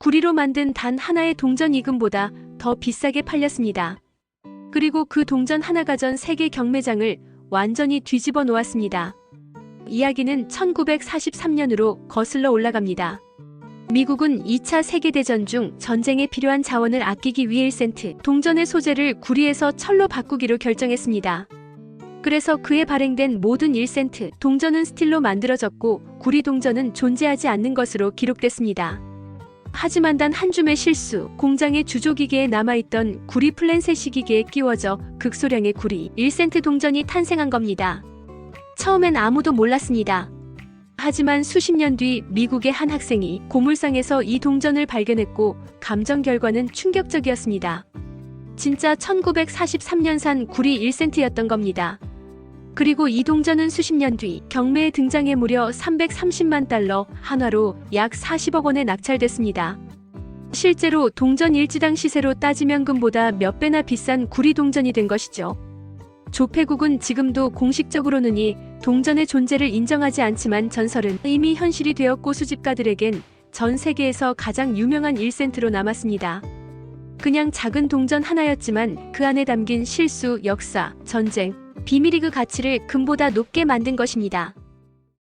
구리로 만든 단 하나의 동전 이금보다 더 비싸게 팔렸습니다. 그리고 그 동전 하나가 전 세계 경매장을 완전히 뒤집어 놓았습니다. 이야기는 1943년으로 거슬러 올라갑니다. 미국은 2차 세계대전 중 전쟁에 필요한 자원을 아끼기 위해 1센트 동전의 소재를 구리에서 철로 바꾸기로 결정했습니다. 그래서 그에 발행된 모든 1센트 동전은 스틸로 만들어졌고 구리 동전은 존재하지 않는 것으로 기록됐습니다. 하지만 단 한 줌의 실수, 공장의 주조기계에 남아있던 구리 플랜셋 기계에 끼워져 극소량의 구리 1센트 동전이 탄생한 겁니다. 처음엔 아무도 몰랐습니다. 하지만 수십 년 뒤 미국의 한 학생이 고물상에서 이 동전을 발견했고 감정 결과는 충격적이었습니다. 진짜 1943년산 구리 1센트였던 겁니다. 그리고 이 동전은 수십 년 뒤 경매에 등장해 무려 330만 달러 한화로 약 40억 원에 낙찰됐습니다. 실제로 동전 일지당 시세로 따지면 금보다 몇 배나 비싼 구리 동전이 된 것이죠. 조폐국은 지금도 공식적으로는 이 동전의 존재를 인정하지 않지만 전설은 이미 현실이 되었고 수집가들에겐 전 세계에서 가장 유명한 1센트로 남았습니다. 그냥 작은 동전 하나였지만 그 안에 담긴 실수, 역사, 전쟁, 비밀이 그 가치를 금보다 높게 만든 것입니다.